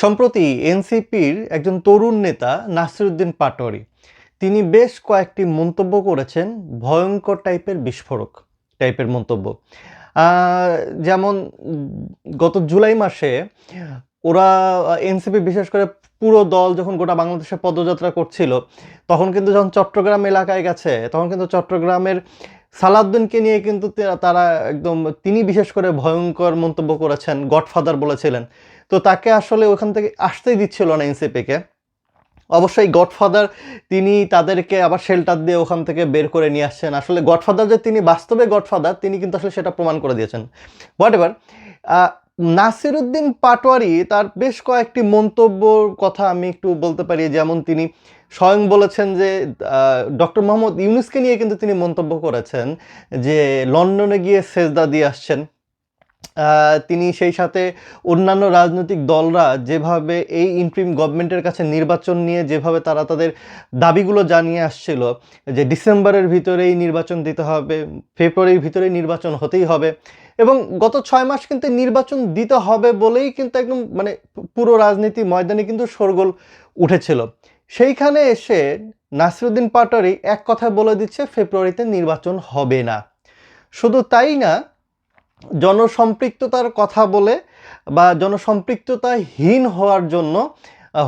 সম্প্রতি এনসিপির একজন তরুণ নেতা নাসিরুদ্দিন পাটোয়ারি, তিনি বেশ কয়েকটি মন্তব্য করেছেন, ভয়ঙ্কর টাইপের বিস্ফোরক টাইপের মন্তব্য। যেমন গত জুলাই মাসে ওরা এনসিপি বিশেষ করে পুরো দল যখন গোটা বাংলাদেশে পদযাত্রা করছিল, তখন কিন্তু যখন চট্টগ্রাম এলাকায় গেছে, তখন কিন্তু চট্টগ্রামের সালাউদ্দিনকে নিয়ে কিন্তু তারা একদম, তিনি বিশেষ করে ভয়ঙ্কর মন্তব্য করেছেন, গডফাদার বলেছিলেন। তো তাকে আসলে ওখান থেকে আসতেই দিচ্ছিল না এনসিপিকে। অবশ্যই গডফাদার তিনি তাদেরকে আবার শেল্টার দিয়ে ওখান থেকে বের করে নিয়ে আসছেন। আসলে গডফাদার যে তিনি বাস্তবে গডফাদার, তিনি কিন্তু আসলে সেটা প্রমাণ করে দিয়েছেন। হোয়াট এভার নাসিরুদ্দিন পাটোয়ারি তার বেশ কয়েকটি মন্তব্যর কথা আমি একটু বলতে পারি। যেমন তিনি স্বয়ং বলেছেন যে ডক্টর মোহাম্মদ ইউনুসকে নিয়ে কিন্তু তিনি মন্তব্য করেছেন যে, লন্ডনে গিয়ে সেজদা দিয়ে আসছেন। তিনি সেই সাথে অন্যান্য রাজনৈতিক দলরা যেভাবে এই ইন্ট্রিম গভর্নমেন্টের কাছে নির্বাচন নিয়ে যেভাবে তারা তাদের দাবিগুলো জানিয়ে আসছিল, যে ডিসেম্বরের ভিতরেই নির্বাচন দিতে হবে, ফেব্রুয়ারির ভিতরেই নির্বাচন হতেই হবে এবং গত ছয় মাস কিন্তু নির্বাচন দিতে হবে বলেই কিন্তু একদম মানে পুরো রাজনীতি ময়দানে কিন্তু শোরগোল উঠেছিল। সেইখানে এসে নাসিরুদ্দিন পাটোয়ারি এক কথায় বলে দিচ্ছে, ফেব্রুয়ারিতে নির্বাচন হবে না। শুধু তাই না জনসম্পৃক্ততার কথা বলে বা জনসম্পৃক্ততাহীন হওয়ার জন্য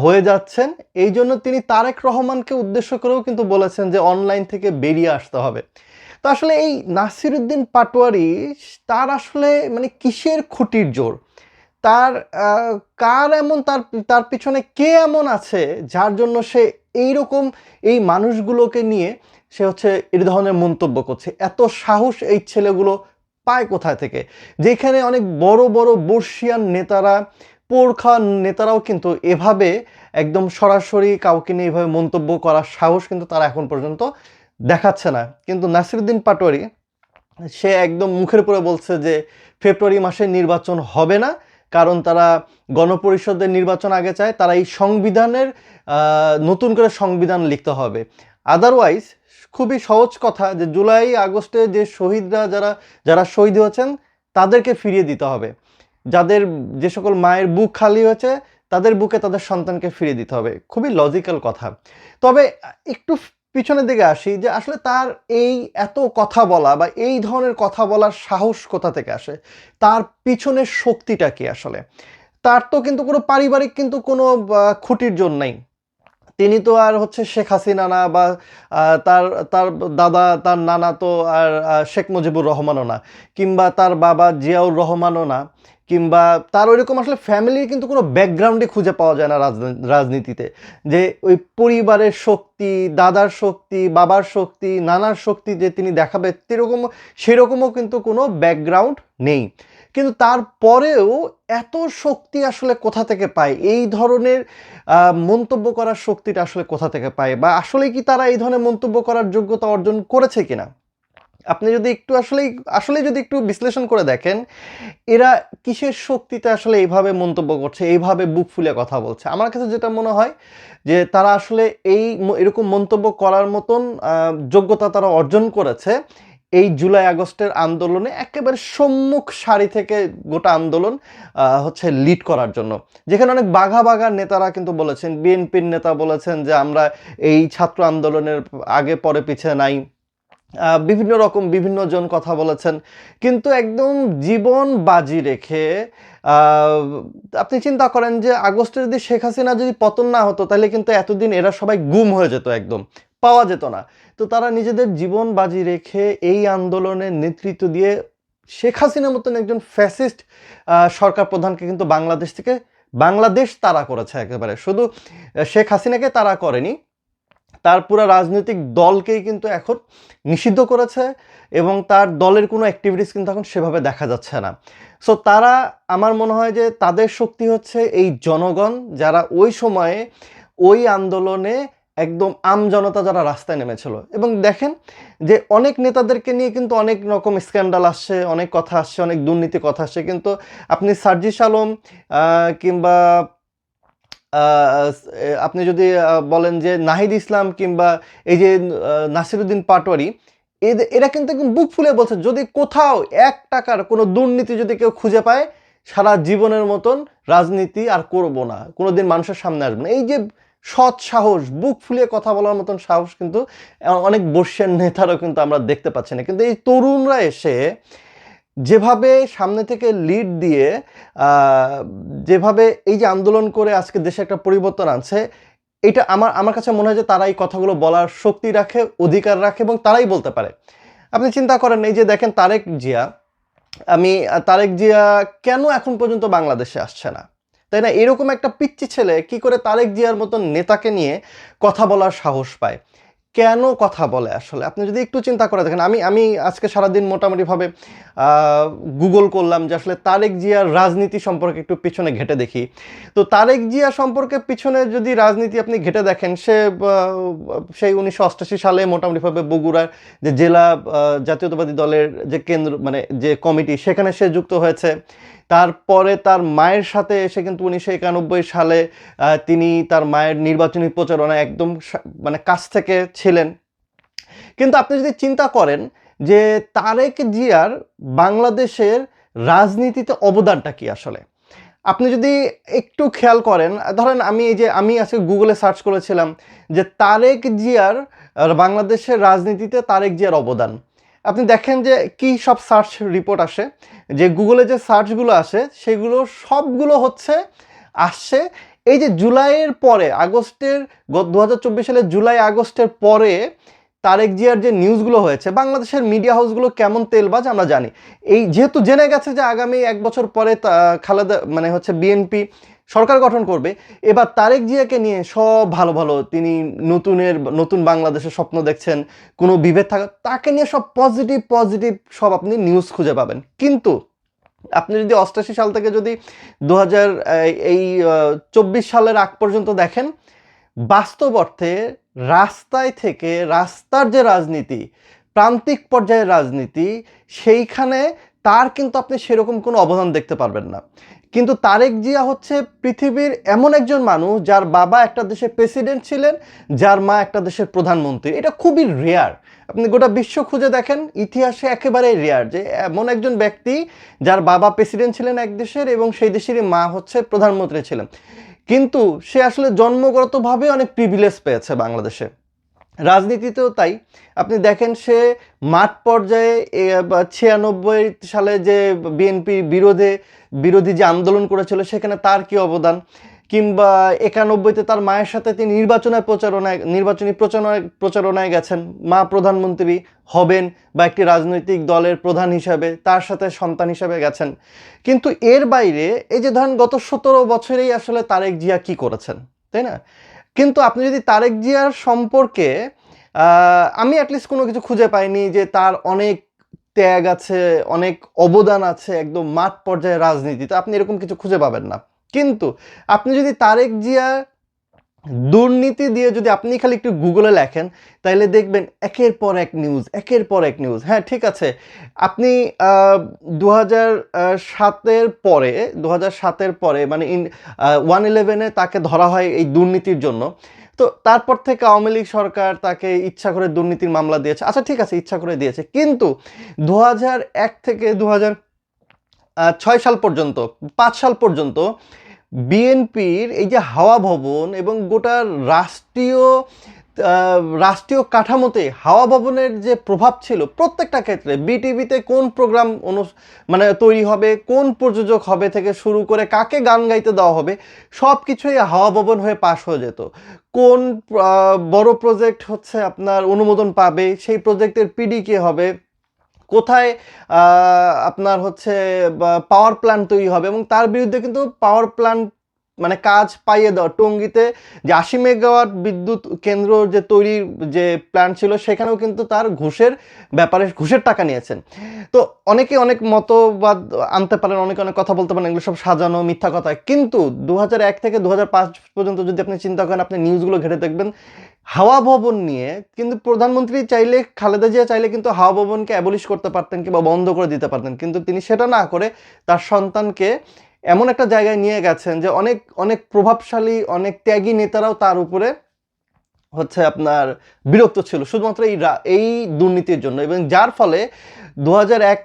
হয়ে যাচ্ছেন। এই জন্য তিনি তারেক রহমানকে উদ্দেশ্য করেও কিন্তু বলেছেন যে অনলাইন থেকে বেরিয়ে আসতে হবে। তো আসলে এই নাসিরুদ্দিন পাটোয়ারি, তার আসলে মানে কিসের খুঁটির জোর? তার কার এমন, তার তার পিছনে কে এমন আছে যার জন্য সে এইরকম এই মানুষগুলোকে নিয়ে সে হচ্ছে এই ধরনের মন্তব্য করছে? এত সাহস এই ছেলেগুলো পায় কোথায় থেকে? যেখানে অনেক বড় বড় বর্ষিয়ান নেতারা, পোরখা নেতারাও কিন্তু এভাবে একদম সরাসরি কাউকে নিয়ে এভাবে মন্তব্য করার সাহস কিন্তু তারা এখন পর্যন্ত দেখাচ্ছে না। কিন্তু নাসিরুদ্দিন পাটোয়ারি, সে একদম মুখের উপরে বলছে যে ফেব্রুয়ারি মাসে নির্বাচন হবে না, কারণ তারা গণপরিষদের নির্বাচন আগে চায়, তারা এই সংবিধানের নতুন করে সংবিধান লিখতে হবে। আদারওয়াইজ খুবই সহজ কথা যে জুলাই, আগস্টে যে শহীদরা যারা যারা শহীদ হয়েছেন, তাদেরকে ফিরিয়ে দিতে হবে। যাদের যে সকল মায়ের বুক খালি হয়েছে, তাদের বুকে তাদের সন্তানকে ফিরিয়ে দিতে হবে। খুবই লজিক্যাল কথা। তবে একটু পিছনের দিকে আসি যে আসলে তার এই এত কথা বলা বা এই ধরনের কথা বলার সাহস কোথা থেকে আসে? তার পিছনের শক্তিটা কি আসলে? তার তো কিন্তু কোনো পারিবারিক কিন্তু কোনো খুঁটির জন্য নেই। তিনি তো আর হচ্ছে শেখ হাসিনা না বা তার তার দাদা, তার নানা তো আর শেখ মুজিবুর রহমানও না, কিংবা তার বাবা জিয়াউর রহমানও না, কিংবা তার ওইরকম আসলে ফ্যামিলির কিন্তু কোনো ব্যাকগ্রাউন্ডে খুঁজে পাওয়া যায় না রাজনী- রাজনীতিতে। যে ওই পরিবারের শক্তি, দাদার শক্তি, বাবার শক্তি, নানার শক্তি যে তিনি দেখাবে, সেরকম, সেরকমও কিন্তু কোনো ব্যাকগ্রাউন্ড নেই। কিন্তু তারপরেও এত শক্তি আসলে কোথা থেকে পায়? এই ধরনের মন্তব্য করার শক্তিটা আসলে কোথা থেকে পায়? বা আসলে কি তারা এই ধরনের মন্তব্য করার যোগ্যতা অর্জন করেছে কিনা? আপনি যদি একটু আসলেই, আসলে যদি একটু বিশ্লেষণ করে দেখেন, এরা কিসের শক্তিতে আসলে এইভাবে মন্তব্য করছে, এইভাবে বুক ফুলে কথা বলছে? আমার কাছে যেটা মনে হয় যে তারা আসলে এই এরকম মন্তব্য করার মতন যোগ্যতা তারা অর্জন করেছে। এই জুলাই আগস্টের আন্দোলনে একেবারে সম্মুখ সারি থেকে গোটা আন্দোলন হচ্ছে লিড করার জন্য। যেখানে অনেক বাঘা বাঘা নেতারা কিন্তু বলেছেন, বিএনপির নেতা বলেছেন যে আমরা এই ছাত্র আন্দোলনের আগে পরে পিছিয়ে নাই। বিভিন্ন রকম বিভিন্ন জন কথা বলেছেন। কিন্তু একদম জীবন বাজি রেখে আপনি চিন্তা করেন যে আগস্টে যদি শেখ হাসিনা যদি পতন না হতো, তাহলে কিন্তু এতদিন এরা সবাই গুম হয়ে যেত একদম। পাওয়া যেত না। তো তারা নিজেদের জীবন বাজি রেখে এই আন্দোলনের নেতৃত্ব দিয়ে শেখ হাসিনার মতন একজন ফ্যাসিস্ট সরকার প্রধানকে কিন্তু বাংলাদেশ থেকে বাংলাদেশ তারা করেছে একেবারে। শুধু শেখ হাসিনাকে তারা করেনি, তার পুরো রাজনৈতিক দলকেই কিন্তু এখন নিষিদ্ধ করেছে এবং তার দলের কোনো অ্যাক্টিভিটিস কিন্তু এখন সেভাবে দেখা যাচ্ছে না। সো তারা, আমার মনে হয় যে তাদের শক্তি হচ্ছে এই জনগণ যারা ওই সময়ে ওই আন্দোলনে একদম আম জনতা যারা রাস্তায় নেমেছিল। এবং দেখেন যে অনেক নেতাদেরকে নিয়ে কিন্তু অনেক রকম স্ক্যান্ডাল আসছে, অনেক কথা আসছে, অনেক দুর্নীতি কথা আসছে। কিন্তু আপনি সার্জিস আলম কিংবা আপনি যদি বলেন যে নাহিদ ইসলাম কিংবা এই যে নাসিরুদ্দিন পাটোয়ারি এদের- এরা কিন্তু একদম বুক ফুলে বলছে, যদি কোথাও এক টাকার কোনো দুর্নীতি যদি কেউ খুঁজে পায়, সারা জীবনের মতন রাজনীতি আর করব না, কোনোদিন মানুষের সামনে আসবে না। এই যে সৎ সাহস, বুক ফুলিয়ে কথা বলার মতন সাহস কিন্তু অনেক বর্ষের নেতারও কিন্তু আমরা দেখতে পাচ্ছি না। কিন্তু এই তরুণরা এসে যেভাবে সামনে থেকে লিড দিয়ে যেভাবে এই যে আন্দোলন করে আজকে দেশে একটা পরিবর্তন আনছে, এটা আমার আমার কাছে মনে হয় যে তারা এই কথাগুলো বলার শক্তি রাখে, অধিকার রাখে এবং তারাই বলতে পারে। আপনি চিন্তা করেন, এই যে দেখেন তারেক জিয়া, আমি, তারেক জিয়া কেন এখন পর্যন্ত বাংলাদেশে আসছে না? তাই না? এরকম একটা পিচ্ছি ছেলে কি করে তারেক জিয়ার মতন নেতাকে নিয়ে কথা বলার সাহস পায়? কেন কথা বলে আসলে? আপনি যদি একটু চিন্তা করে দেখেন, আমি আমি আজকে সারাদিন মোটামুটিভাবে গুগল করলাম যে আসলে তারেক জিয়ার রাজনীতি সম্পর্কে একটু পিছনে ঘেটে দেখি। তো তারেক জিয়া সম্পর্কে পিছনে যদি রাজনীতি আপনি ঘেটে দেখেন, সে সেই উনিশশো অষ্টাশি সালে মোটামুটিভাবে বগুড়ার যে জেলা জাতীয়তাবাদী দলের যে কেন্দ্র মানে যে কমিটি, সেখানে সে যুক্ত হয়েছে। তারপরে তার মায়ের সাথে এসে কিন্তু উনিশশো একানব্বই সালে তিনি তার মায়ের নির্বাচনী প্রচারণা একদম মানে কাছ থেকে ছিলেন। কিন্তু আপনি যদি চিন্তা করেন যে তারেক জিয়ার বাংলাদেশের রাজনীতিতে অবদানটা কি আসলে? আপনি যদি একটু খেয়াল করেন, ধরেন আমি এই যে, আমি আজকে গুগলে সার্চ করেছিলাম যে তারেক জিয়ার, বাংলাদেশের রাজনীতিতে তারেক জিয়ার অবদান। আপনি দেখেন যে কি সব সার্চ রিপোর্ট আসে, যে গুগলে যে সার্চগুলো আসে, সেগুলো সবগুলো হচ্ছে আসছে এই যে জুলাইয়ের পরে, আগস্টের দু হাজার চব্বিশ সালের জুলাই, আগস্টের পরে তারেক জিয়ার যে নিউজগুলো হয়েছে, বাংলাদেশের মিডিয়া হাউসগুলো কেমন তেলবাজ আমরা জানি। এই যেহেতু জেনে গেছে যে আগামী এক বছর পরে খালেদা মানে হচ্ছে বিএনপি সরকার গঠন করবে। এবার তারেক জিয়াকে নিয়ে সব ভালো ভালো। তিনি নতুনের, নতুন বাংলাদেশের স্বপ্ন দেখছেন, কোনো বিভেদ থাকা তাকে নিয়ে সব পজিটিভ পজিটিভ সব আপনি নিউজ খুঁজে পাবেন। কিন্তু আপনি যদি অষ্টাশি সাল থেকে যদি দু হাজার এই চব্বিশ সালের আগ পর্যন্ত দেখেন, বাস্তব অর্থে রাস্তায় থেকে রাস্তার যে রাজনীতি, প্রান্তিক পর্যায়ের রাজনীতি, সেইখানে তার কিন্তু আপনি সেরকম কোনো অবদান দেখতে পারবেন না। কিন্তু তারেক জিয়া হচ্ছে পৃথিবীর এমন একজন মানুষ যার বাবা একটা দেশের প্রেসিডেন্ট ছিলেন, যার মা একটা দেশের প্রধানমন্ত্রী। এটা খুবই রেয়ার আপনি গোটা বিশ্ব খুঁজে দেখেন, ইতিহাসে একেবারেই রেয়ার যে এমন একজন ব্যক্তি যার বাবা প্রেসিডেন্ট ছিলেন এক দেশের এবং সেই দেশেরই মা হচ্ছে প্রধানমন্ত্রী ছিলেন। কিন্তু সে আসলে জন্মগতভাবে অনেক প্রিভিলেজ পেয়েছে বাংলাদেশে। রাজনীতিতেও তাই। আপনি দেখেন সে মাঠ পর্যায়ে ছিয়ানব্বই সালে যে বিএনপি বিরোধে, বিরোধী যে আন্দোলন করেছিল, সেখানে তার কি অবদান? কিংবা একানব্বইতে তার মায়ের সাথে তিনি নির্বাচনের প্রচারণায়, নির্বাচনী প্রচারণায় প্রচারণায় গেছেন। মা প্রধানমন্ত্রী হবেন বা একটি রাজনৈতিক দলের প্রধান হিসাবে, তার সাথে সন্তান হিসাবে গেছেন। কিন্তু এর বাইরে, এই যে ধরেন গত সতেরো বছরেই আসলে তারেক জিয়া কি করেছেন, তাই না? কিন্তু আপনি যদি তারেক জিয়ার সম্পর্কে আমি অ্যাটলিস্ট কোনো কিছু খুঁজে পাইনি যে তার অনেক ত্যাগ আছে, অনেক অবদান আছে একদম মাঠ পর্যায়ে রাজনীতিতে। আপনি এরকম কিছু খুঁজে পাবেন না। কিন্তু আপনি যদি তারেক জিয়া দুর্নীতি দিয়ে যদি আপনি খালি একটু গুগলে লেখেন তাহলে দেখবেন একের পর এক নিউজ একের পর এক নিউজ হ্যাঁ ঠিক আছে। আপনি দু হাজার সাতের পরে দু হাজার সাতের পরে মানে ইন ওয়ান ইলেভেনে তাকে ধরা হয় এই দুর্নীতির জন্য। তো তারপর থেকে আওয়ামী লীগ সরকার তাকে ইচ্ছা করে দুর্নীতির মামলা দিয়েছে। আচ্ছা ঠিক আছে, ইচ্ছা করে দিয়েছে। কিন্তু দু এক থেকে দু ছয় সাল পর্যন্ত, পাঁচ সাল পর্যন্ত বিএনপির এই যে হাওয়া ভবন এবং গোটা রাষ্ট্রীয় রাষ্ট্রীয় কাঠামোতে হাওয়া ভবনের যে প্রভাব ছিল প্রত্যেকটা ক্ষেত্রে, বিটিভিতে কোন প্রোগ্রাম অনু মানে তৈরি হবে, কোন প্রযোজক হবে থেকে শুরু করে কাকে গান গাইতে দেওয়া হবে সব কিছুই হাওয়া ভবন হয়ে পাশ হয়ে যেত। কোন বড় প্রজেক্ট হচ্ছে আপনার অনুমোদন পাবে, সেই প্রজেক্টের পিডি কে হবে কোথায় আপনার হচ্ছে পাওয়ার প্ল্যান্ট তৈরি হবে এবং তার বিরুদ্ধে কিন্তু পাওয়ার প্ল্যান্ট মানে কাজ পাইয়ে দেওয়া। টঙ্গিতে যে আশি মেগাওয়াট বিদ্যুৎ কেন্দ্র যে তৈরির যে প্ল্যান্ট ছিল, সেখানেও কিন্তু তার ঘুষের ব্যাপারে ঘুষের টাকা নিয়েছেন। তো অনেকে অনেক মতবাদ আনতে পারেন, অনেকে অনেক কথা বলতে পারেন, এগুলো সব সাজানো মিথ্যা কথা। কিন্তু দু থেকে দু হাজার পাঁচ পর্যন্ত যদি আপনি চিন্তা করেন, আপনি নিউজগুলো ঘেটে দেখবেন, হাওয়া ভবন নিয়ে কিন্তু প্রধানমন্ত্রী চাইলে, খালেদা জিয়া চাইলে কিন্তু হাওয়া ভবনকে অ্যাবলিশ করতে পারতেন কিংবা বন্ধ করে দিতে পারতেন। কিন্তু তিনি সেটা না করে তার সন্তানকে এমন একটা জায়গায় নিয়ে গেছেন যে অনেক অনেক প্রভাবশালী, অনেক ত্যাগী নেতারাও তার উপরে হচ্ছে আপনার বিরক্ত ছিল। শুধুমাত্র এই এই দুর্নীতির জন্য এবং যার ফলে দু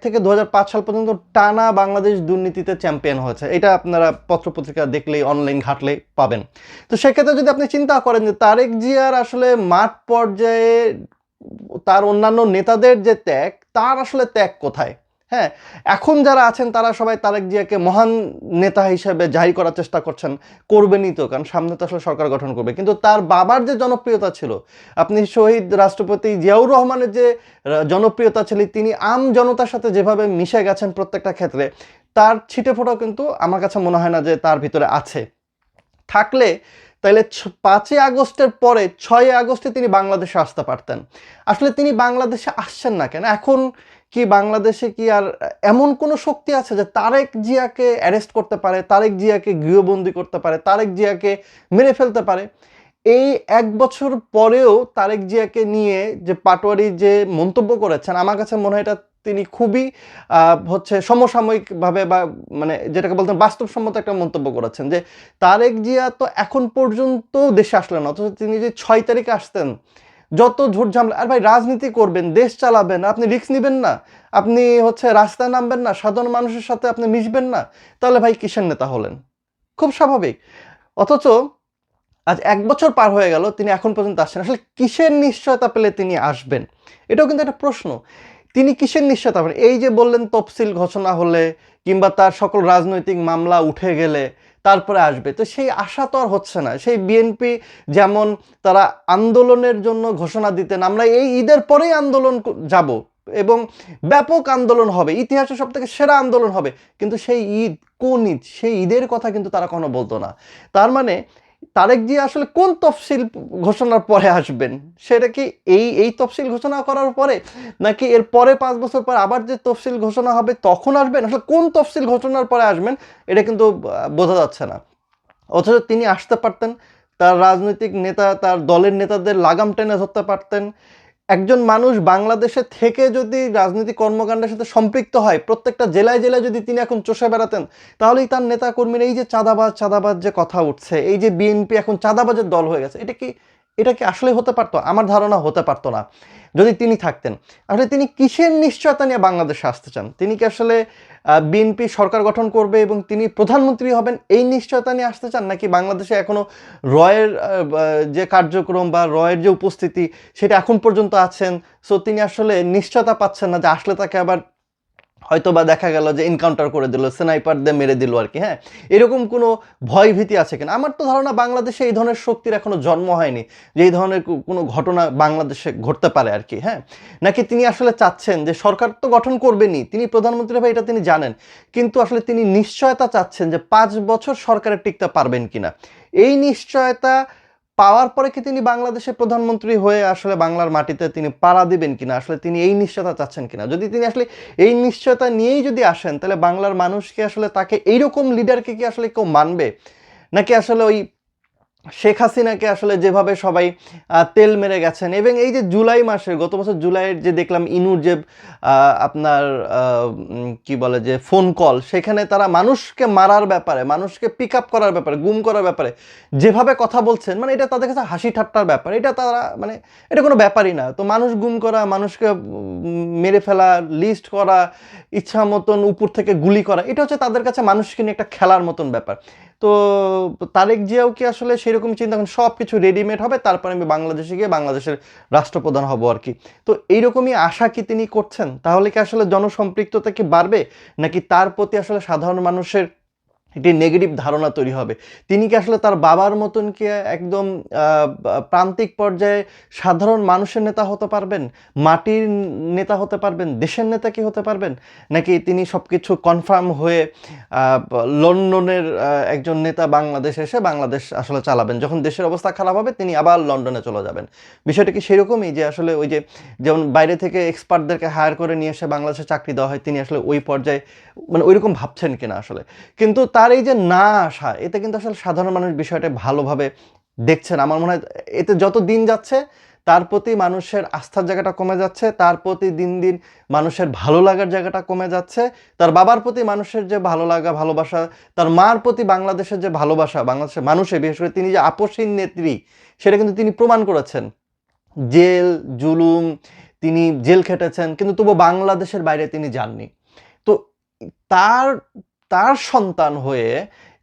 থেকে দু হাজার পাঁচ সাল পর্যন্ত টানা বাংলাদেশ দুর্নীতিতে চ্যাম্পিয়ন হয়েছে। এটা আপনারা পত্রপত্রিকা দেখলেই অনলাইন ঘাটলেই পাবেন। তো সেক্ষেত্রে যদি আপনি চিন্তা করেন যে তারেক জিয়ার আসলে মাঠ পর্যায়ে তার অন্যান্য নেতাদের যে ত্যাগ, তার আসলে ত্যাগ কোথায়? হ্যাঁ এখন যারা আছেন তারা সবাই তারেক জিয়াকে মহান নেতা হিসেবে জাহির করার চেষ্টা করছেন, করবেনই তো, কারণ সামনে তো আসলে সরকার গঠন করবে। কিন্তু তার বাবার যে জনপ্রিয়তা ছিল, আপনি শহীদ রাষ্ট্রপতি জিয়াউর রহমানের যে জনপ্রিয়তা ছিল, তিনি আম জনতার সাথে যেভাবে মিশে গেছেন প্রত্যেকটা ক্ষেত্রে, তার ছিটে ফোটাও কিন্তু আমার কাছে মনে হয় না যে তার ভিতরে আছে। থাকলে তাহলে পাঁচই আগস্টের পরে ছয় আগস্টে তিনি বাংলাদেশে আসতে পারতেন। আসলে তিনি বাংলাদেশে আসছেন না কেন? এখন কি বাংলাদেশে কি আর, এমন কোনো শক্তি আছে যে তারেক জিয়াকে অ্যারেস্ট করতে পারে, তারেক জিয়াকে গৃহবন্দী করতে পারে, তারেক জিয়াকে মেরে ফেলতে পারে? এই এক বছর পরেও তারেক জিয়াকে নিয়ে যে পাটোয়ারি যে মন্তব্য করেছেন, আমার কাছে মনে হয় এটা তিনি খুবই হচ্ছে সমসাময়িকভাবে বা মানে যেটাকে বলতেন বাস্তবসম্মত একটা মন্তব্য করেছেন যে তারেক জিয়া তো এখন পর্যন্ত দেশে আসলেন অথচ তিনি যে ছয় তারিখে আসতেন যত ঝুট ঝামেলা, আর ভাই রাজনীতি করবেন, দেশ চালাবেন, আপনি রিস্ক নেবেন না। আপনি হচ্ছে রাস্তায় নামবেন না, সাধারণ মানুষের সাথে আপনি মিশবেন না। তাহলে ভাই কিসের নেতা হলেন? খুব স্বাভাবিক। অথচ আজ এক বছর পার হয়ে গেল, তিনি এখন পর্যন্ত আসছেন। আসলে কিসের নিশ্চয়তা পেলে তিনি আসবেন? এটাও কিন্তু একটা প্রশ্ন। তিনি কিসের নিশ্চয়তা পাবেন এই যে বললেন তফসিল ঘোষণা হলে কিংবা তার সকল রাজনৈতিক মামলা উঠে গেলে তারপরে আসবে। তো সেই আশা তো আর হচ্ছে না। সেই বিএনপি যেমন তারা আন্দোলনের জন্য ঘোষণা দিতেন, আমরা এই ঈদের পরেই আন্দোলন যাব এবং ব্যাপক আন্দোলন হবে ইতিহাসে সব থেকে সেরা আন্দোলন হবে। কিন্তু সেই ঈদ কোন ঈদ? সেই ঈদের কথা কিন্তু তারা কোনো বলতো না। তার মানে তারেক জি আসলে কোন তফসিল ঘোষণার পরে আসবেন? সেটা কি এই এই তফসিল ঘোষণা করার পরে? নাকি এর পরে পাঁচ বছর পর আবার যে তফসিল ঘোষণা হবে তখন আসবেন? আসলে কোন তফসিল ঘোষণার পরে আসবেন? এটা কিন্তু বোঝা যাচ্ছে না। অথচ তিনি আসতে পারতেন, তার রাজনৈতিক নেতা, তার দলের নেতাদের লাগাম টেনে ধরতে পারতেন একজন মানুষ বাংলাদেশে থেকে যদি রাজনৈতিক কর্মকাণ্ডের সাথে সম্পৃক্ত হয়, প্রত্যেকটা জেলায় জেলায় যদি তিনি এখন চষে বেড়াতেন, তাহলেই তার নেতা কর্মীরা এই যে চাঁদাবাজ চাঁদাবাজ যে কথা উঠছে, এই যে বিএনপি এখন চাঁদাবাজের দল হয়ে গেছে, এটা কি এটা কি আসলে হতে পারতো? আমার ধারণা হতে পারতো না। যদি তিনি থাকতেন। আসলে তিনি কিসের নিশ্চয়তা নিয়ে বাংলাদেশে আসতে চান? তিনি কি আসলে বিএনপি সরকার গঠন করবে এবং তিনি প্রধানমন্ত্রী হবেন এই নিশ্চয়তা নিয়ে আসতে চান? নাকি বাংলাদেশে এখনও রয়ের যে কার্যক্রম বা রয়ের যে উপস্থিতি সেটা এখন পর্যন্ত আছেন? সো তিনি আসলে নিশ্চয়তা পাচ্ছেন না যে আসলে তাকে আবার হয়তো বা দেখা গেল যে এনকাউন্টার করে দিল স্নাইপার দিয়ে মেরে দিল আর কি হ্যাঁ? এরকম কোনো ভয় ভীতি আছে কিনা? আমার তো ধারণা বাংলাদেশে এই ধরনের শক্তির এখনও জন্ম হয়নি, যে এই ধরনের কোনো ঘটনা বাংলাদেশে ঘটতে পারে আর কি হ্যাঁ? নাকি তিনি আসলে চাচ্ছেন যে সরকার তো গঠন করবেনই, তিনি প্রধানমন্ত্রী ভাই এটা তিনি জানেন, কিন্তু আসলে তিনি নিশ্চয়তা চাচ্ছেন যে পাঁচ বছর সরকারে টিকতে পারবেন কিনা? এই নিশ্চয়তা পাওয়ার পরে কি তিনি বাংলাদেশের প্রধানমন্ত্রী হয়ে আসলে বাংলার মাটিতে তিনি পাড়া দিবেন কিনা? আসলে তিনি এই নিশ্চয়তা চাচ্ছেন কিনা? যদি তিনি আসলে এই নিশ্চয়তা নিয়েই যদি আসেন, তাহলে বাংলার মানুষকে আসলে তাকে এইরকম লিডারকে কি আসলে কেউ মানবে? নাকি আসলে ওই শেখ হাসিনাকে আসলে যেভাবে সবাই তেল মেরে গেছেন, এবং এই যে জুলাই মাসে, গত বছর জুলাইয়ের যে দেখলাম ইনুর যে আপনার কি বলে যে ফোন কল সেখানে তারা মানুষকে মারার ব্যাপারে, মানুষকে পিক আপ করার ব্যাপারে, গুম করার ব্যাপারে যেভাবে কথা বলছেন মানে এটা তাদের কাছে হাসি ঠাট্টার ব্যাপার, এটা তারা মানে এটা কোনো ব্যাপারই না। তো মানুষ গুম করা, মানুষকে মেরে ফেলা লিস্ট করা, ইচ্ছা মতন উপর থেকে গুলি করা, এটা হচ্ছে তাদের কাছে মানুষকে নিয়ে একটা খেলার মতন ব্যাপার। তো তারেক জিয়াও কি আসলে সেরকম চিন্তা করেন? সব কিছু রেডিমেড হবে, তারপরে আমি বাংলাদেশে গিয়ে বাংলাদেশের রাষ্ট্রপ্রধান হব আর কি। তো এইরকমই আশা কি তিনি করছেন? তাহলে কি আসলে জনসম্পৃক্ততা কি বাড়বে? নাকি তার প্রতি আসলে সাধারণ মানুষের একটি নেগেটিভ ধারণা তৈরি হবে। তিনি কি আসলে তার বাবার মতন কি একদম প্রান্তিক পর্যায়ে সাধারণ মানুষের নেতা হতে পারবেন? মাটির নেতা হতে পারবেন? দেশের নেতা কি হতে পারবেন? নাকি তিনি সব কিছু কনফার্ম হয়ে লন্ডনের একজন নেতা বাংলাদেশে এসে বাংলাদেশ আসলে চালাবেন? যখন দেশের অবস্থা খারাপ হবে, তিনি আবার লন্ডনে চলে যাবেন। বিষয়টা কি সেরকমই যে আসলে ওই যে যেমন বাইরে থেকে এক্সপার্টদেরকে হায়ার করে নিয়ে এসে বাংলাদেশে চাকরি দেওয়া হয়, তিনি আসলে ওই পর্যায়ে মানে ওইরকম ভাবছেন কিনা আসলে? কিন্তু তার এই যে না আসা, এতে কিন্তু আসলে সাধারণ মানুষ বিষয়টা ভালোভাবে দেখছেন। আমার মনে হয় এতে যত দিন যাচ্ছে, তার প্রতি মানুষের আস্থার জায়গাটা কমে যাচ্ছে, তার প্রতি দিন দিন মানুষের ভালো লাগার জায়গাটা কমে যাচ্ছে। তার বাবার প্রতি মানুষের যে ভালো লাগা, ভালোবাসা, তার মার প্রতি বাংলাদেশের যে ভালোবাসা, বাংলাদেশের মানুষের বিশেষ করে তিনি যে আপসীন নেত্রী, সেটা কিন্তু তিনি প্রমাণ করেছেন। জেল, জুলুম, তিনি জেল খেটেছেন, কিন্তু তবু বাংলাদেশের বাইরে তিনি যাননি। তো তার তার সন্তান হয়ে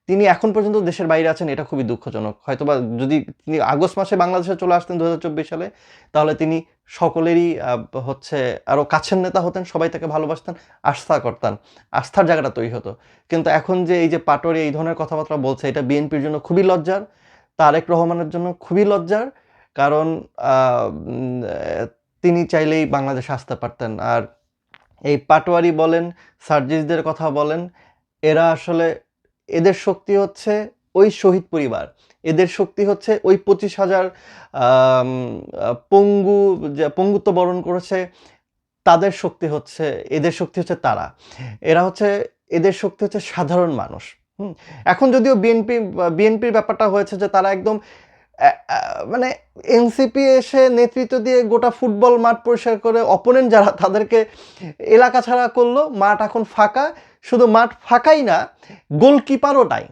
তিনি এখন পর্যন্ত দেশের বাইরে আছেন, এটা খুবই দুঃখজনক। হয়তোবা যদি তিনি আগস্ট মাসে বাংলাদেশে চলে আসতেন দু হাজার চব্বিশ সালে, তাহলে তিনি সকলেরই হচ্ছে আরও কাছের নেতা হতেন, সবাই তাকে ভালোবাসতেন, আস্থা করতেন, আস্থার জায়গাটা তৈরি হতো। কিন্তু এখন যে এই যে পাটোয়ারি, এই ধরনের কথাবার্তা বলছে, এটা বিএনপির জন্য খুবই লজ্জার, তারেক রহমানের জন্য খুবই লজ্জার, কারণ তিনি চাইলেই বাংলাদেশে আসতে পারতেন। আর এই পাটোয়ারি বলেন, সার্জিসদের কথা বলেন এরা আসলে এদের শক্তি হচ্ছে ওই শহীদ পরিবার। এদের শক্তি হচ্ছে ওই পঁচিশ হাজার পঙ্গু, যা পঙ্গুত্ব বরণ করেছে, তাদের শক্তি হচ্ছে, এদের শক্তি হচ্ছে তারা। এরা হচ্ছে, এদের শক্তি হচ্ছে সাধারণ মানুষ। এখন যদিও বিএনপি, বিএনপির ব্যাপারটা হয়েছে যে তারা একদম মানে এনসিপি এসে নেতৃত্ব দিয়ে গোটা ফুটবল মাঠ পরিষ্কার করে অপোনেন্ট যারা তাদেরকে এলাকা ছাড়া করল, মাঠ এখন ফাঁকা। শুধু মাঠ ফাঁকাই না গোলকিপারও নাই।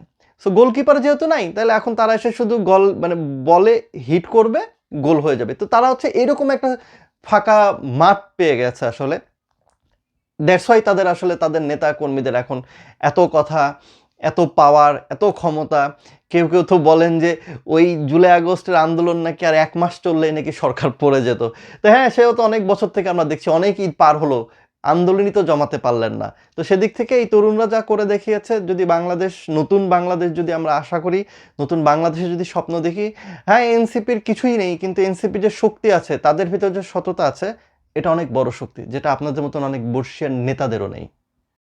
সো গোলকিপার যেহেতু নাই, তাহলে এখন তারা এসে শুধু গল মানে বলে হিট করবে গোল হয়ে যাবে। তো তারা হচ্ছে এরকম একটা ফাঁকা মাঠ পেয়ে গেছে আসলে। দ্যাটস তাদের আসলে, তাদের নেতা কর্মীদের এখন এত কথা এত পাওয়ার এত ক্ষমতা। কেউ কেউ তো বলেন যে ওই জুলাই আগস্টের আন্দোলন নাকি আর এক মাস চললেই নাকি সরকার পড়ে যেত। তো হ্যাঁ সেও তো অনেক বছর থেকে আমরা দেখছি অনেক ঈদ পার হলো, আন্দোলনই তো জমাতে পারলেন না। তো সেদিক থেকে এই তরুণরা যা করে দেখিয়েছে, যদি বাংলাদেশ, নতুন বাংলাদেশ যদি আমরা আশা করি, নতুন বাংলাদেশে যদি স্বপ্ন দেখি হ্যাঁ এনসিপির কিছুই নেই, কিন্তু এনসিপির যে শক্তি আছে, তাদের ভিতরে যে সততা আছে, এটা অনেক বড় শক্তি, যেটা আপনাদের মতন অনেক বর্ষিয়ার নেতাদেরও নেই।